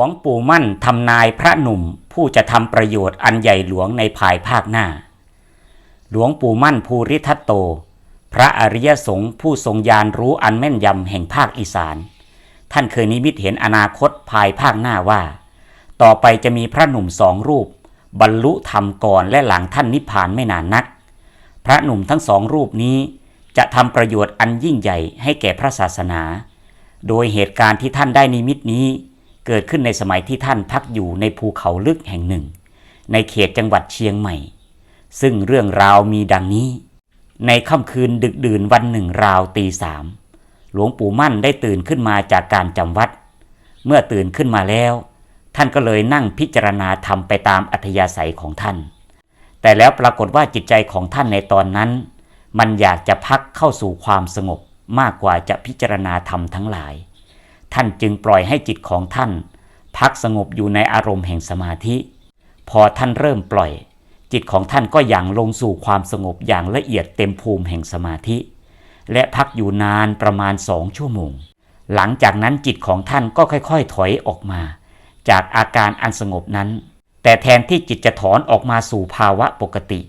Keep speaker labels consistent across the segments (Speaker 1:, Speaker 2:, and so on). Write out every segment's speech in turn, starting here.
Speaker 1: หลวงปู่มั่นทำนายพระหนุ่มผู้จะทำประโยชน์อันใหญ่หลวงในภายภาคหน้า หลวงปู่มั่นภูริทัตโต พระอริยสงฆ์ผู้ทรงญาณรู้อันแม่นยำแห่งภาคอีสาน ท่านเคยนิมิตเห็นอนาคตภายภาคหน้าว่า ต่อไปจะมีพระหนุ่มสองรูป บรรลุธรรมก่อนและหลังท่านนิพพานไม่นานนัก พระหนุ่มทั้งสองรูปนี้จะทำประโยชน์อันยิ่งใหญ่ให้แก่พระศาสนา โดยเหตุการณ์ที่ท่านได้นิมิตนี้ เกิดขึ้นในสมัยที่ท่านพักอยู่ในภูเขาลึกแห่งหนึ่ง ในเขตจังหวัดเชียงใหม่ ซึ่งเรื่องราวมีดังนี้ ในค่ำคืนดึกดื่นวันหนึ่งราวตีสามหลวงปู่มั่นได้ตื่นขึ้นมาจากการจำวัด เมื่อตื่นขึ้นมาแล้ว ท่านก็เลยนั่งพิจารณาธรรมไปตามอัธยาศัยของท่าน แต่แล้วปรากฏว่าจิตใจของท่านในตอนนั้น มันอยากจะพักเข้าสู่ความสงบมากกว่าจะพิจารณาธรรมทั้งหลาย ท่านจึงปล่อยให้จิตของท่าน พักสงบอยู่ในอารมณ์แห่งสมาธิ พอท่านเริ่มปล่อย จิตของท่านก็อย่างลงสู่ความสงบอย่างละเอียดเต็มภูมิแห่งสมาธิ และพักอยู่นานประมาณสองชั่วโมง หลังจากนั้นจิตของท่านก็ค่อยๆ ถอยออกมา จากอาการอันสงบนั้น แต่แทนที่จิตจะถอนออกมาสู่ภาวะปกติ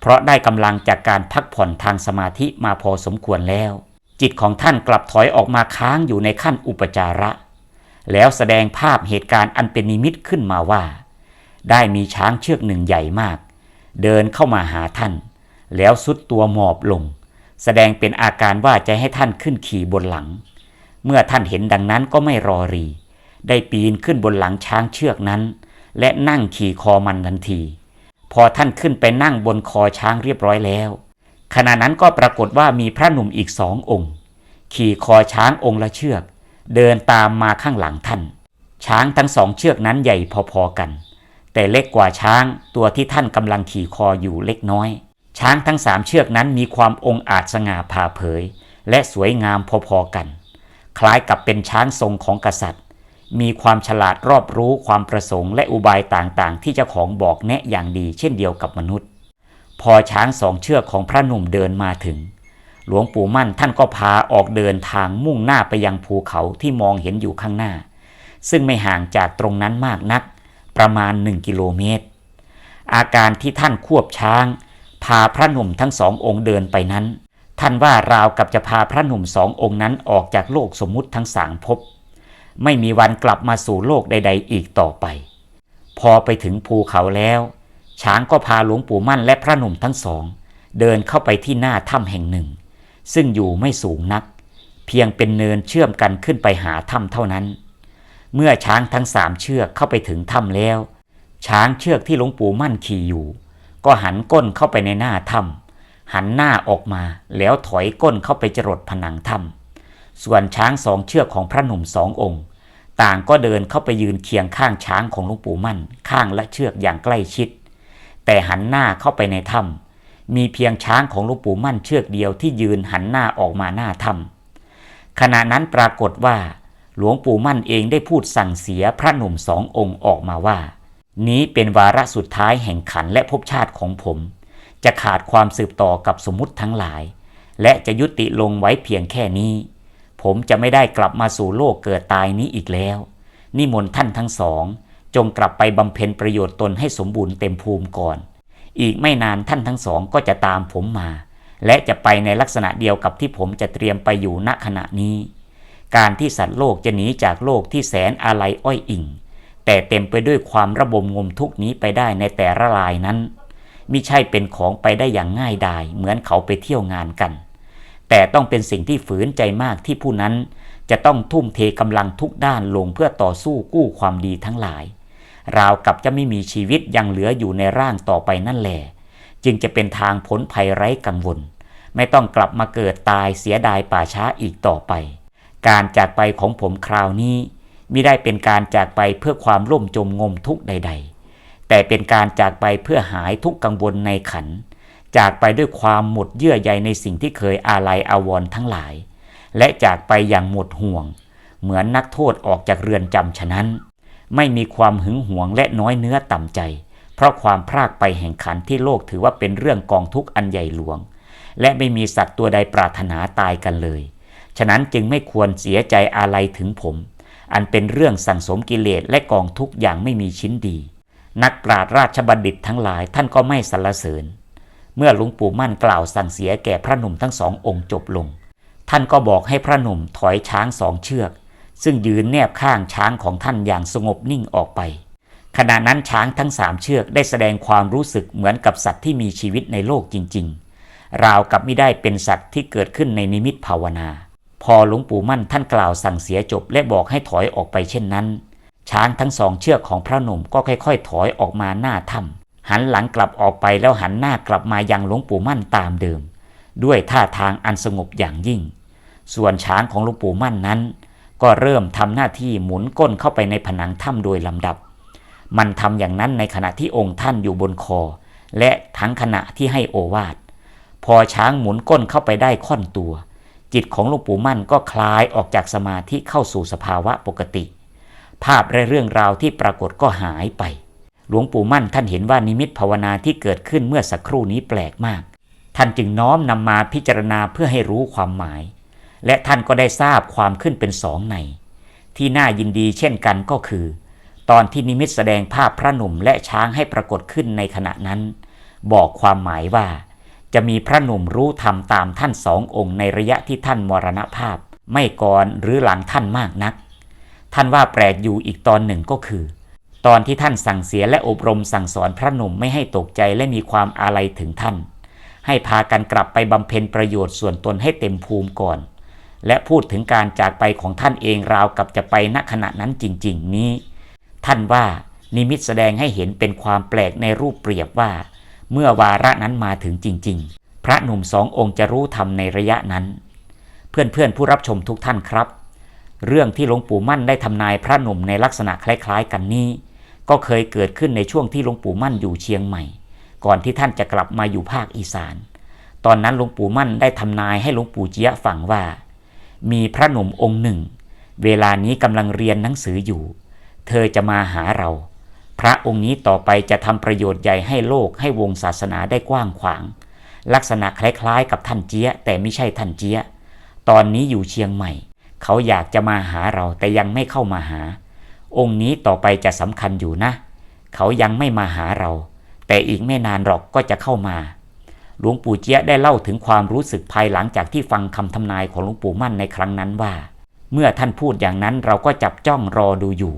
Speaker 1: เพราะได้กำลังจากการพักผ่อนทางสมาธิมาพอสมควรแล้ว จิตของท่านกลับถอยออกมาค้างอยู่ในขั้นอุปจาระ แล้วแสดงภาพเหตุการณ์อันเป็นนิมิตขึ้นมาว่า ได้มีช้างเชือกหนึ่งใหญ่มาก เดินเข้ามาหาท่าน แล้วสุดตัวหมอบลง แสดงเป็นอาการว่าจะให้ท่านขึ้นขี่บนหลัง เมื่อท่านเห็นดังนั้นก็ไม่รอรี ได้ปีนขึ้นบนหลังช้างเชือกนั้น และนั่งขี่คอมันทันที พอท่านขึ้นไปนั่งบนคอช้างเรียบร้อยแล้ว ขณะนั้นก็ปรากฏว่ามีพระหนุ่มอีกสององค์ ขี่คอช้างองค์ละเชือก เดินตามมาข้างหลังท่าน ช้างทั้งสองเชือกนั้นใหญ่พอๆกัน แต่เล็กกว่าช้างตัวที่ท่านกำลังขี่คออยู่เล็กน้อย ช้างทั้งสามเชือกนั้นมีความองอาจสง่าผ่าเผย และสวยงามพอๆกัน คล้ายกับเป็นช้างทรงของกษัตริย์ มีความฉลาดรอบรู้ความประสงค์และอุบายต่างๆ ที่เจ้าของบอกแนะอย่างดีเช่นเดียวกับมนุษย์ พอช้างสองเชือกของพระหนุ่มเดินมาถึง หลวงปู่มั่นท่านก็พาออกเดินทางมุ่งหน้าไปยังภูเขาที่มองเห็นอยู่ข้างหน้า ซึ่งไม่ห่างจากตรงนั้นมากนัก ประมาณหนึ่งกิโลเมตร อาการที่ท่านควบช้าง พาพระหนุ่มทั้งสององค์เดินไปนั้น ท่านว่าราวกับจะพาพระหนุ่มสององค์นั้นออกจากโลกสมมุติทั้งสามภพไม่มีวันกลับมาสู่โลกใด ๆ อีกต่อไป พอไปถึงภูเขาแล้ว ช้างก็พาหลวงปู่มั่นและพระหนุ่มทั้งสอง เดินเข้าไปที่หน้าถ้ำแห่งหนึ่ง ซึ่งอยู่ไม่สูงนัก เพียงเป็นเนินเชื่อมกันขึ้นไปหาถ้ำเท่านั้น เมื่อช้างทั้งสามเชือกเข้าไปถึงถ้ำแล้ว ช้างเชือกที่หลวงปู่มั่นขี่อยู่ ก็หันก้นเข้าไปในหน้าถ้ำหันหน้าออกมาแล้วถอยก้นเข้าไปจรดผนังถ้ำส่วนช้างสองเชือกของพระหนุ่มสององค์ต่างก็เดินเข้าไปยืนเคียงข้างช้างของหลวงปู่มั่น ข้างละเชือกอย่างใกล้ชิด แต่หันหน้าเข้าไปในถ้ำมีเพียงช้างของหลวงปู่มั่นเชือกเดียวที่ยืนหันหน้าออกมาหน้าถ้ำขณะนั้นปรากฏว่า หลวงปู่มั่นเองได้พูดสั่งเสียพระหนุ่มสององค์ออกมาว่า นี้เป็นวาระสุดท้ายแห่งขันและภพชาติของผม จะขาดความสืบต่อกับสมมติทั้งหลาย และจะยุติลงไว้เพียงแค่นี้ ผมจะไม่ได้กลับมาสู่โลกเกิดตายนี้อีกแล้ว นิมนต์ท่านทั้งสอง จงกลับไปบำเพ็ญประโยชน์ตนให้สมบูรณ์เต็มภูมิก่อน อีกไม่นานท่านทั้งสองก็จะตามผมมา และจะไปในลักษณะเดียวกับที่ผมจะเตรียมไปอยู่ณขณะนี้ การที่สัตว์โลกจะหนีจากโลกที่แสนอาลัยอ้อยอิ่ง แต่เต็มไปด้วยความระบมงมทุกนี้ไปได้ในแต่ละรายนั้นมิใช่เป็นของไปได้อย่างง่ายดายเหมือนเขาไปเที่ยวงานกัน แต่ต้องเป็นสิ่งที่ฝืนใจมากที่ผู้นั้นจะต้องทุ่มเทกำลังทุกด้านลงเพื่อต่อสู้กู้ความดีทั้งหลาย ราวกับจะไม่มีชีวิตยังเหลืออยู่ในร่างต่อไปนั่นแหละจึงจะเป็นทางพ้นภัยไร้กังวล ไม่ต้องกลับมาเกิดตายเสียดายป่าช้าอีกต่อไป การจากไปของผมคราวนี้มิได้เป็นการจากไปเพื่อความล่มจมงมทุกใด ๆ แต่เป็นการจากไปเพื่อหายทุกข์กังวลในขัน จากไปด้วยความหมดเยื่อใยในสิ่งที่เคยอาลัยอาวรณ์ทั้งหลาย และจากไปอย่างหมดห่วง เหมือนนักโทษออกจากเรือนจำฉะนั้น ไม่มีความหึงหวงและน้อยเนื้อต่ำใจ เพราะความพรากไปแห่งขันที่โลกถือว่าเป็นเรื่องกองทุกข์อันใหญ่หลวง และไม่มีสัตว์ตัวใดปรารถนาตายกันเลย ฉะนั้นจึงไม่ควรเสียใจอาลัยถึงผม อันเป็นเรื่องสั่งสมกิเลสและกองทุกข์อย่างไม่มีชิ้นดี นักปราชญ์ราชบัณฑิตทั้งหลายท่านก็ไม่สรรเสริญ เมื่อหลวงปู่มั่นกล่าวสั่งเสียแก่พระหนุ่มทั้งสององค์จบลง ท่านก็บอกให้พระหนุ่มถอยช้างสองเชือก ซึ่งยืนแนบข้างช้างของท่านอย่างสงบนิ่งออกไป ขณะนั้นช้างทั้งสามเชือกได้แสดงความรู้สึกเหมือนกับสัตว์ที่มีชีวิตในโลกจริง ๆ ราวกับไม่ได้เป็นสัตว์ที่เกิดขึ้นในนิมิตภาวนา พอหลวงปู่มั่นท่านกล่าวสั่งเสียจบและบอกให้ถอยออกไปเช่นนั้น ช้างทั้งสองเชือกของพระหนุ่มก็ค่อยๆ ถอยออกมาหน้าถ้ำหันหลังกลับออกไปแล้วหันหน้ากลับมายังหลวงปู่มั่นตามเดิม ด้วยท่าทางอันสงบอย่างยิ่ง ส่วนช้างของหลวงปู่มั่นนั้น ก็เริ่มทำหน้าที่หมุนก้นเข้าไปในผนังถ้ำโดยลำดับ มันทำอย่างนั้นในขณะที่องค์ท่านอยู่บนคอ และทั้งขณะที่ให้โอวาทพอช้างหมุนก้นเข้าไปได้ค่อนตัว จิตของหลวงปู่มั่นก็คลายออกจากสมาธิเข้าสู่สภาวะปกติ ภาพและเรื่องราวที่ปรากฏก็หายไป หลวงปู่มั่นท่านเห็นว่านิมิตภาวนาที่เกิดขึ้นเมื่อสักครู่นี้แปลกมาก ท่านจึงน้อมนำมาพิจารณาเพื่อให้รู้ความหมาย และท่านก็ได้ทราบความขึ้นเป็นสองใน ที่น่ายินดีเช่นกันก็คือ ตอนที่นิมิตแสดงภาพพระหนุ่มและช้างให้ปรากฏขึ้นในขณะนั้น บอกความหมายว่า จะมีพระหนุ่มรู้ธรรมตามท่านสององค์ในระยะที่ท่านมรณภาพ ไม่ก่อนหรือหลังท่านมากนัก ท่านว่าแปลกอยู่อีกตอนหนึ่งก็คือ ตอนที่ท่านสั่งเสียและอบรมสั่งสอนพระหนุ่มไม่ให้ตกใจและมีความอาลัยถึงท่าน ให้พากันกลับไปบำเพ็ญประโยชน์ส่วนตนให้เต็มภูมิก่อน และพูดถึงการจากไปของท่านเองราวกับจะไปณขณะนั้นจริง ๆ นี้ ท่านว่านิมิตแสดงให้เห็นเป็นความแปลกในรูปเปรียบว่า เมื่อวาระนั้นมาถึงจริง ๆ พระหนุ่มสององค์จะรู้ธรรมในระยะนั้น เพื่อนๆผู้รับชมทุกท่านครับ เรื่องที่หลวงปู่มั่นได้ทำนายพระหนุ่มในลักษณะคล้าย ๆ กันนี้ ก็เคยเกิดขึ้นในช่วงที่หลวงปู่มั่นอยู่เชียงใหม่ ก่อนที่ท่านจะกลับมาอยู่ภาคอีสาน ตอนนั้นหลวงปู่มั่นได้ทำนายให้หลวงปู่เจียฟังว่า มีพระหนุ่มองค์หนึ่ง เวลานี้กำลังเรียนหนังสืออยู่ เธอจะมาหาเรา พระองค์นี้ต่อไปจะทำประโยชน์ใหญ่ให้โลกให้วงศาสนาได้กว้างขวาง ลักษณะคล้ายๆ กับท่านเจี๊ยแต่ไม่ใช่ท่านเจี๊ยตอนนี้อยู่เชียงใหม่ เขาอยากจะมาหาเราแต่ยังไม่เข้ามาหา องค์นี้ต่อไปจะสำคัญอยู่นะ เขายังไม่มาหาเรา แต่อีกไม่นานหรอกก็จะเข้ามา หลวงปู่เจี๊ยได้เล่าถึงความรู้สึกภายหลังจากที่ฟังคำทำนายของหลวงปู่มั่นในครั้งนั้นว่า เมื่อท่านพูดอย่างนั้นเราก็จับจ้องรอดูอยู่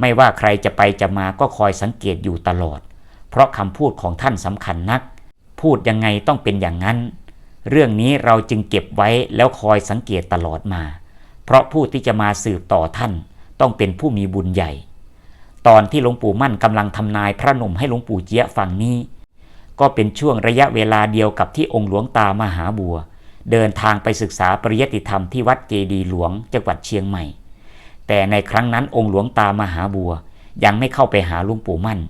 Speaker 1: ไม่ว่าใครจะไปจะมาก็คอยสังเกตอยู่ตลอด เพราะคำพูดของท่านสำคัญนัก พูดยังไงต้องเป็นอย่างนั้น เรื่องนี้เราจึงเก็บไว้แล้วคอยสังเกตตลอดมา เพราะผู้ที่จะมาสืบต่อท่าน ต้องเป็นผู้มีบุญใหญ่ ตอนที่หลวงปู่มั่นกำลังทำนายพระหนุ่มให้หลวงปู่เจี๊ยฟังนี้ ก็เป็นช่วงระยะเวลาเดียวกับที่องค์หลวงตามหาบัว เดินทางไปศึกษาปริยติธรรมที่วัดเจดีหลวงจังหวัดเชียงใหม่ แต่ในครั้งนั้นองค์หลวงตามหาบัว ยังไม่เข้าไปหาหลวงปู่มั่น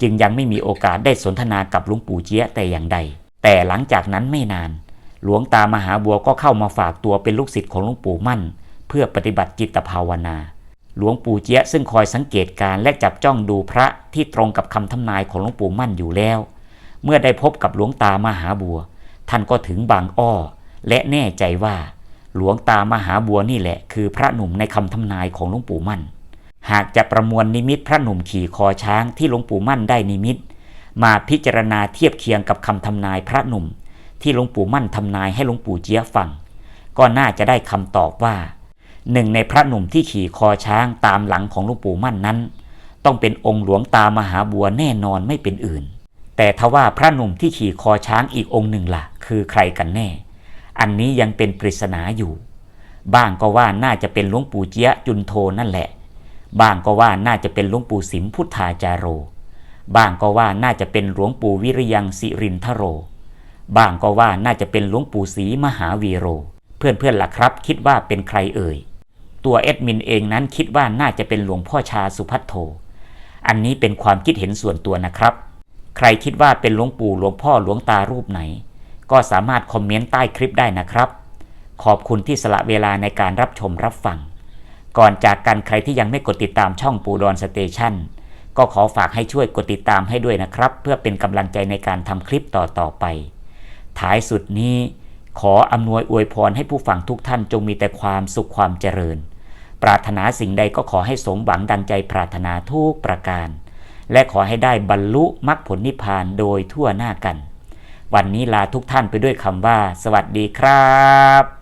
Speaker 1: จึงยังไม่มีโอกาสได้สนทนากับหลวงปู่เจี๊ยแต่อย่างใด แต่หลังจากนั้นไม่นาน หลวงตามหาบัวก็เข้ามาฝากตัวเป็นลูกศิษย์ของหลวงปู่มั่น เพื่อปฏิบัติจิตภาวนาหลวงปู่เจี๊ยซึ่งคอยสังเกตการและจับจ้องดูพระที่ตรงกับคำทำนายของหลวงปู่มั่นอยู่แล้ว เมื่อได้พบกับหลวงตามหาบัว ท่านก็ถึงบางอ้อ และแน่ใจว่า หลวงตามหาบัวนี่แหละ คือพระหนุ่มในคำทำนายของหลวงปู่มั่น หากจะประมวลนิมิตพระหนุ่มขี่คอช้างที่หลวงปู่มั่นได้นิมิต มาพิจารณาเทียบเคียงกับคำทำนายพระหนุ่ม ที่หลวงปู่มั่นทำนายให้หลวงปู่เจี๊ยฟัง ก็น่าจะได้คำตอบว่าหนึ่งในพระหนุ่มที่ขี่คอช้างตามหลังของหลวงปู่มั่นนั้น ต้องเป็นองค์หลวงตามหาบัวแน่นอนไม่เป็นอื่น แต่ทว่าพระหนุ่มที่ขี่คอช้างอีกองค์หนึ่งล่ะ คือใครกันแน่ อันนี้ยังเป็นปริศนาอยู่ บ้างก็ว่าน่าจะเป็นหลวงปู่เจียจุนโทนั่นแหละ บ้างก็ว่าน่าจะเป็นหลวงปู่สิมพุทธาจารโร บ้างก็ว่าน่าจะเป็นหลวงปู่วิริยังสิรินทโร บ้างก็ว่าน่าจะเป็นหลวงปู่ศรีมหาวีโร เพื่อนๆล่ะครับ คิดว่าเป็นใครเอ่ย ตัวเอ็ดมินเองนั้นคิดว่าน่าจะเป็นหลวงพ่อชาสุพัทโท อันนี้เป็นความคิดเห็นส่วนตัวนะครับ ใครคิดว่าเป็นหลวงปู่หลวงพ่อหลวงตารูปไหน ก็สามารถคอมเมนต์ใต้คลิปได้นะครับ ขอบคุณที่สละเวลาในการรับชมรับฟัง ก่อนจากกันใครที่ยังไม่กดติดตามช่องปูดอนสเตชันก็ขอฝากให้ช่วยกดติดตามให้ด้วยนะครับ เพื่อเป็นกำลังใจในการทำคลิปต่อๆไป ท้ายสุดนี้ ขออำนวยอวยพรให้ผู้ฟังทุกท่านจงมีแต่ความสุขความเจริญ ปรารถนาสิ่งใดก็ขอให้สมหวังดังใจปรารถนาทุกประการ และขอให้ได้บรรลุมรรคผลนิพพานโดยทั่วหน้ากัน วันนี้ลาทุกท่านไปด้วยคำว่า สวัสดีครับ